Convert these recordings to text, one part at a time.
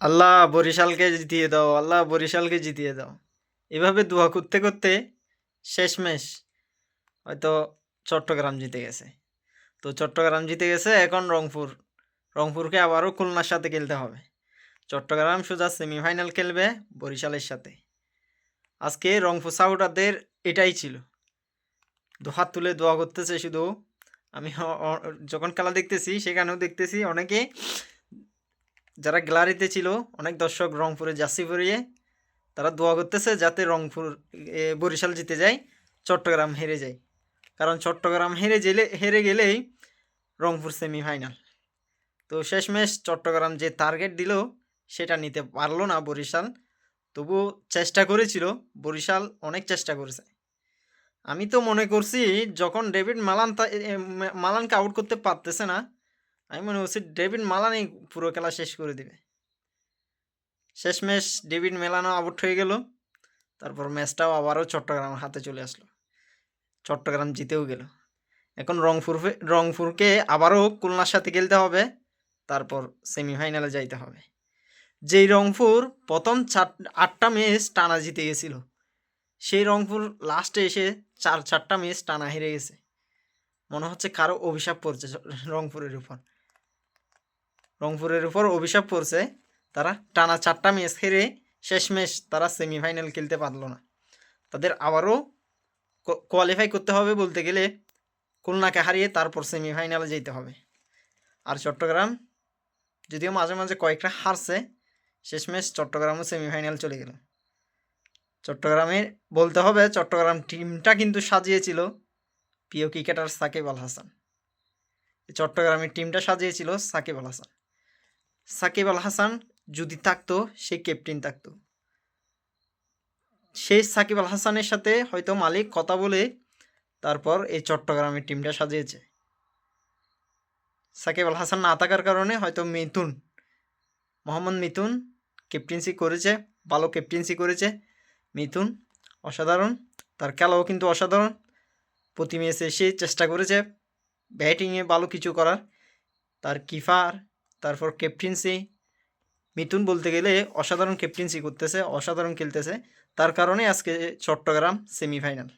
আল্লাহ বরিশালকে জিতিয়ে দাও, আল্লাহ বরিশালকে জিতিয়ে দাও। এভাবে দোয়া করতে করতে শেষমেশ হয়তো চট্টগ্রাম জিতে গেছে। তো চট্টগ্রাম জিতে গেছে এখন রংপুর। রংপুরকে আবারও খুলনার সাথে খেলতে হবে। চট্টগ্রাম সোজা সেমিফাইনাল খেলবে বরিশালের সাথে। আজকে রংপুর সাউটারদের এটাই ছিল। দু হাত তুলে দোয়া করতেছে শুধু। আমি যখন খেলা দেখতেছি, সেখানেও দেখতেছি অনেকে যারা গ্যালারিতে ছিল, অনেক দর্শক রংপুরে জার্সি পরিয়ে তারা দোয়া করতেছে যাতে রংপুর বরিশাল জিতে যায়, চট্টগ্রাম হেরে যায়। কারণ চট্টগ্রাম হেরে গেলে হেরে গেলেই রংপুর সেমিফাইনাল তো শেষমেশ চট্টগ্রাম যে টার্গেট দিল, সেটা নিতে পারল না বরিশাল। তবুও চেষ্টা করেছিল, বরিশাল অনেক চেষ্টা করেছে। আমি তো মনে করছি, যখন ডেভিড মালান মালানকে আউট করতে পারতেছে না আমি মনে করছি ডেভিড মালানই পুরো খেলা শেষ করে দিবে। শেষমেশ ডেভিড মেলানো আউট হয়ে গেল, তারপর ম্যাচটাও আবারও চট্টগ্রামের হাতে চলে আসলো। চট্টগ্রাম জিতেও গেল। এখন রংপুর রংপুরকে আবারও খুলনার সাথে খেলতে হবে, তারপর সেমিফাইনালে যাইতে হবে। যেই রংপুর প্রথম চার, আটটা ম্যাচ টানা জিতে গেছিল, সেই রংপুর লাস্টে এসে চার, চারটা ম্যাচ টানা হেরে গেছে। মনে হচ্ছে কারও অভিশাপ পড়ছে রংপুরের উপর। রংপুরের উপর অভিশাপ পড়ছে। তারা টানা চারটা ম্যাচ হেরে শেষ ম্যাচ তারা সেমিফাইনাল খেলতে পারল না। তাদের আবারও কোয়ালিফাই করতে হবে বলতে গেলে খুলনাকে হারিয়ে তারপর সেমিফাইনালে যেতে হবে। আর চট্টগ্রাম যদিও মাঝে মাঝে কয়েকটা হারছে শেষমেশ চট্টগ্রামও সেমিফাইনাল চলে গেল। চট্টগ্রামে বলতে হবে, চট্টগ্রাম টিমটা কিন্তু সাজিয়েছিল প্রিয় ক্রিকেটার সাকিব আল হাসান। চট্টগ্রামের টিমটা সাজিয়েছিল সাকিব আল হাসান। সাকিব আল হাসান যদি থাকতো, সে ক্যাপ্টেন থাকতো। সেই সাকিব আল হাসানের সাথে হয়তো মালিক কথা বলে তারপর এই চট্টগ্রামের টিমটা সাজিয়েছে। সাকিব আল হাসান না থাকার কারণে হয়তো মিথুন, মোহাম্মদ মিথুন ক্যাপ্টেন্সি করেছে, ভালো ক্যাপ্টেন্সি করেছে। মিথুন অসাধারণ, তার খেলাও কিন্তু অসাধারণ। প্রতি ম্যাচে সে চেষ্টা করেছে ব্যাটিংয়ে ভালো কিছু করার। তার কিফার তারপর ক্যাপ্টেন্সি মিথুন বলতে গেলে অসাধারণ ক্যাপ্টেন্সি করতেছে, অসাধারণ খেলতেছে। তার কারণে আজকে চট্টগ্রাম সেমিফাইনাল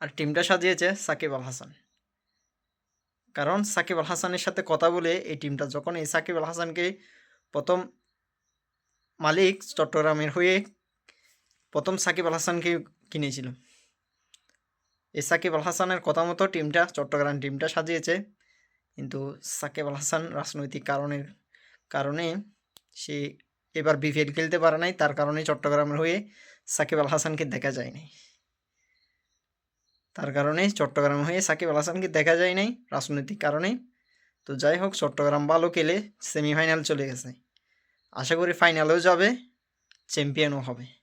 আর টিমটা সাজিয়েছে সাকিব আল হাসান। কারণ সাকিব আল হাসানের সাথে কথা বলে এই টিমটা যখন এই সাকিব আল হাসানকে প্রথম মালিক চট্টগ্রামের হয়ে প্রথম সাকিব আল হাসানকে কিনেছিল। এই সাকিব আল হাসানের কথা মতো টিমটা চট্টগ্রাম টিমটা সাজিয়েছে। কিন্তু সাকিব আল হাসান রাজনৈতিক কারণের কারণে সে এবার বিপিএল খেলতে পারে নাই। তার কারণে চট্টগ্রামের হয়ে সাকিব আল হাসানকে দেখা যায় নাই। তার কারণে চট্টগ্রাম হয়ে সাকিব আল হাসানকে দেখা যায় নাই রাজনৈতিক কারণে। তো যাই হোক, চট্টগ্রাম ভালো খেলে সেমিফাইনাল চলে গেছে। আশা করি ফাইনালেও যাবে চ্যাম্পিয়নও হবে।